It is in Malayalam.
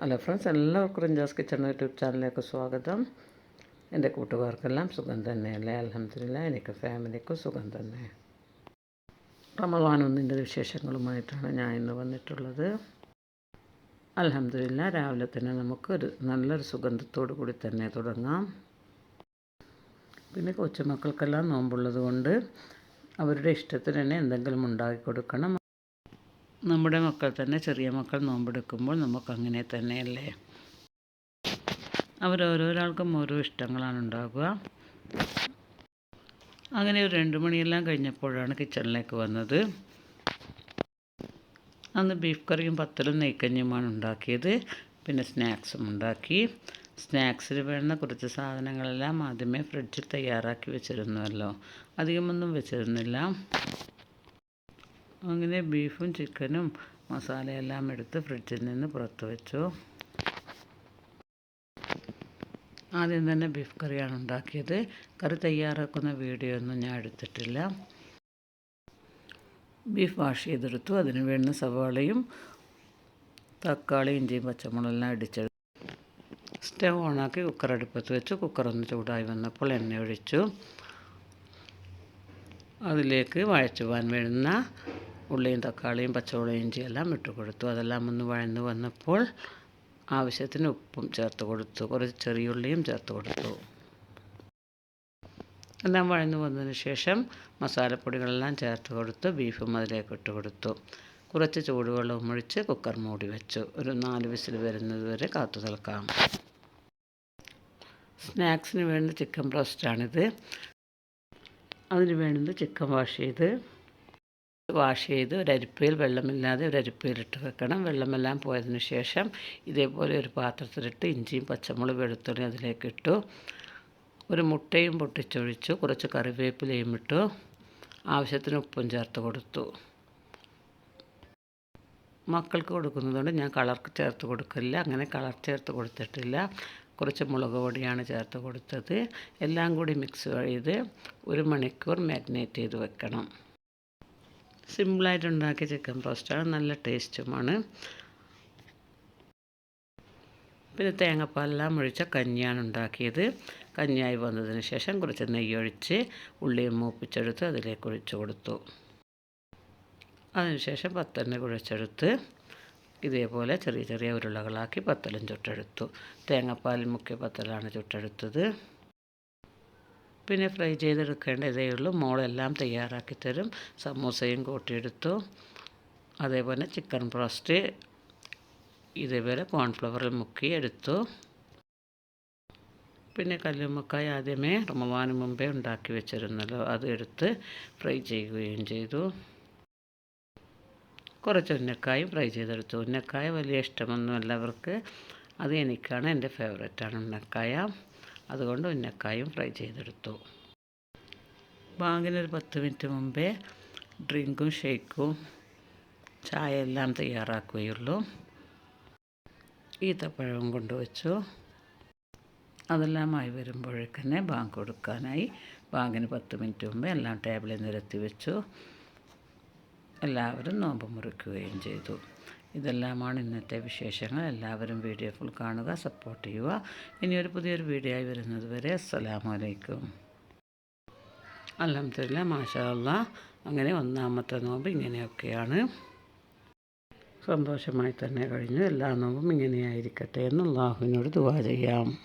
ഹലോ ഫ്രണ്ട്സ് എല്ലാവർക്കും റിഞ്ചാസ് കിച്ചൺ യൂട്യൂബ് ചാനലിലേക്ക് സ്വാഗതം. എന്റെ കൂട്ടുകാർക്കെല്ലാം സുഖം തന്നെയല്ലേ അലഹമില്ല എനിക്ക് ഫാമിലിക്കും സുഖം തന്നെ. റമദാൻ വിശേഷങ്ങളുമായിട്ടാണ് ഞാൻ ഇന്ന് വന്നിട്ടുള്ളത്. അലഹമില്ല രാവിലെ തന്നെ നമുക്കൊരു നല്ലൊരു സുഗന്ധത്തോടു കൂടി തന്നെ തുടങ്ങാം. പിന്നെ കൊച്ചുമക്കൾക്കെല്ലാം നോമ്പുള്ളത് കൊണ്ട് അവരുടെ ഇഷ്ടത്തിന് തന്നെ എന്തെങ്കിലും ഉണ്ടാക്കി കൊടുക്കണം. നമ്മുടെ മക്കൾ തന്നെ ചെറിയ മക്കൾ നോമ്പെടുക്കുമ്പോൾ നമുക്കങ്ങനെ തന്നെയല്ലേ? അവരോരോരാൾക്കും ഓരോ ഇഷ്ടങ്ങളാണ് ഉണ്ടാകുക അങ്ങനെ ഒരു രണ്ട് മണിയെല്ലാം കഴിഞ്ഞപ്പോഴാണ് കിച്ചണിലേക്ക് വന്നത്. അന്ന് ബീഫ് കറിയും പത്തലും നെയ്ക്കഞ്ഞുമാണ് ഉണ്ടാക്കിയത്. പിന്നെ സ്നാക്സും ഉണ്ടാക്കി. സ്നാക്സിന് വേണ്ട കുറച്ച് സാധനങ്ങളെല്ലാം ആദ്യമേ ഫ്രിഡ്ജിൽ തയ്യാറാക്കി വെച്ചിരുന്നുവല്ലോ അധികമൊന്നും വെച്ചിരുന്നില്ല. അങ്ങനെ ബീഫും ചിക്കനും മസാലയെല്ലാം എടുത്ത് ഫ്രിഡ്ജിൽ നിന്ന് പുറത്ത് വെച്ചു. ആദ്യം തന്നെ ബീഫ് കറിയാണ് ഉണ്ടാക്കിയത്. കറി തയ്യാറാക്കുന്ന വീഡിയോ ഒന്നും ഞാൻ എടുത്തിട്ടില്ല. ബീഫ് വാഷ് ചെയ്തെടുത്തു. അതിന് വേണ്ട സവാളയും തക്കാളി ഇഞ്ചിയും പച്ചമുളകെല്ലാം അടിച്ചെടുത്തു സ്റ്റവ് ഓണാക്കി കുക്കർ അടുപ്പത്ത് വെച്ച്. കുക്കർ ഒന്ന് ചൂടായി വന്നപ്പോൾ എണ്ണ ഒഴിച്ചു. അതിലേക്ക് വഴച്ചുവാൻ വേണ്ടുന്ന ഉള്ളിയും തക്കാളിയും പച്ചമുളകും ഇഞ്ചിയെല്ലാം ഇട്ട് കൊടുത്തു. അതെല്ലാം ഒന്ന് വഴന്ന് വന്നപ്പോൾ ആവശ്യത്തിന് ഉപ്പും ചേർത്ത് കൊടുത്തു. കുറച്ച് ചെറിയുള്ളിയും ചേർത്ത് കൊടുത്തു. എല്ലാം വഴന്നു വന്നതിന് ശേഷം മസാലപ്പൊടികളെല്ലാം ചേർത്ത് കൊടുത്ത്. ബീഫും അതിലേക്ക് ഇട്ട് കൊടുത്തു. കുറച്ച് ചൂടുവെള്ളവും ഒഴിച്ച് കുക്കർ മൂടി വെച്ചു. ഒരു നാല് വിസിൽ വരുന്നത് വരെ കാത്തു നിൽക്കാം. സ്നാക്സിന് വേണ്ട ചിക്കൻ ബ്രോസ്റ്റാണിത്. അതിന് വേണ്ടുന്നത് ചിക്കൻ വാഷ് ചെയ്ത് വാഷ് ചെയ്ത് ഒരരിപ്പയിൽ വെള്ളമില്ലാതെ ഒരരിപ്പയിലിട്ട് വെക്കണം. വെള്ളമെല്ലാം പോയതിന് ശേഷം ഇതേപോലെ ഒരു പാത്രത്തിലിട്ട് ഇഞ്ചിയും പച്ചമുളക് വെളുത്തുള്ളി അതിലേക്ക് ഇട്ടു. ഒരു മുട്ടയും പൊട്ടിച്ചൊഴിച്ചു. കുറച്ച് കറിവേപ്പിലയും ഇട്ടു. ആവശ്യത്തിന് ഉപ്പും ചേർത്ത് കൊടുത്തു. മക്കൾക്ക് കൊടുക്കുന്നതുകൊണ്ട് ഞാൻ കളർ ചേർത്ത് കൊടുക്കില്ല. അങ്ങനെ കളർ ചേർത്ത് കൊടുത്തിട്ടില്ല. കുറച്ച് മുളക് പൊടിയാണ് ചേർത്ത് കൊടുത്തത്. എല്ലാം കൂടി മിക്സ് ചെയ്ത് ഒരു മണിക്കൂർ മാഗ്നേറ്റ് ചെയ്ത് വെക്കണം. സിമ്പിളായിട്ട് ഉണ്ടാക്കിയ ചിക്കൻ റോസ്റ്റാണ് നല്ല ടേസ്റ്റുമാണ്. പിന്നെ തേങ്ങാപ്പാലെല്ലാം ഒഴിച്ച കഞ്ഞിയാണ് ഉണ്ടാക്കിയത്. കഞ്ഞിയായി വന്നതിന് ശേഷം കുറച്ച് നെയ്യൊഴിച്ച് ഉള്ളിയും മൂപ്പിച്ചെടുത്ത് അതിലേക്ക് ഒഴിച്ചു കൊടുത്തു. അതിനുശേഷം പത്തന്നെ കുഴച്ചെടുത്ത് ഇതേപോലെ ചെറിയ ചെറിയ ഉരുളകളാക്കി പത്തലും ചുട്ടെടുത്തു. തേങ്ങാപ്പാൽ മുക്കിയ പത്തലാണ് ചുട്ടെടുത്തത്. പിന്നെ ഫ്രൈ ചെയ്തെടുക്കേണ്ടതേ ഉള്ളൂ. മോളെല്ലാം തയ്യാറാക്കി തരും. സമൂസയും കൂട്ടിയെടുത്തു. അതേപോലെ ചിക്കൻ ബ്രോസ്റ്റ് ഇതേപോലെ കോൺഫ്ലവറിൽ മുക്കി എടുത്തു. പിന്നെ കല്ലുമ്മക്കായ ആദ്യമേ റമവാന് മുമ്പേ ഉണ്ടാക്കി വെച്ചിരുന്നല്ലോ. അത് എടുത്ത് ഫ്രൈ ചെയ്യുകയും ചെയ്തു. കുറച്ച് ഉന്നക്കായും ഫ്രൈ ചെയ്തെടുത്തു. ഉന്നക്കായ വലിയ ഇഷ്ടമൊന്നുമല്ല അവർക്ക്. അത് എനിക്കാണ് എന്റെ ഫേവറേറ്റാണ് ഉന്നക്കായ. അതുകൊണ്ട് ഉന്നക്കായും ഫ്രൈ ചെയ്തെടുത്തു. ബാങ്കിനൊരു പത്ത് മിനിറ്റ് മുമ്പേ ഡ്രിങ്കും ഷേക്കും ചായ എല്ലാം തയ്യാറാക്കുകയുള്ളൂ. ഈത്തപ്പഴവും കൊണ്ടുവച്ചു. അതെല്ലാമായി വരുമ്പോഴേക്കന്നെ ബാങ്ക് കൊടുക്കാനായി ബാങ്കിന് പത്ത് മിനിറ്റ് മുമ്പ് എല്ലാം ടേബിളിൽ നിരത്തി വെച്ചു. എല്ലാവരും നോമ്പ് മുറിക്കുകയും ചെയ്തു. ഇതെല്ലാമാണ് ഇന്നത്തെ വിശേഷങ്ങൾ. എല്ലാവരും വീഡിയോ ഫുൾ കാണുക സപ്പോർട്ട് ചെയ്യുക. ഇനിയൊരു പുതിയൊരു വീഡിയോ ആയി വരുന്നത് വരെ അസ്സലാമലൈക്കും അലഹമില്ല മാഷാല്ല അങ്ങനെ ഒന്നാമത്തെ നോമ്പ് ഇങ്ങനെയൊക്കെയാണ്. സന്തോഷമായി തന്നെ കഴിഞ്ഞു. എല്ലാ നോമ്പും ഇങ്ങനെയായിരിക്കട്ടെ എന്ന് അള്ളാഹുവിനോട് ദുവാ ചെയ്യാം.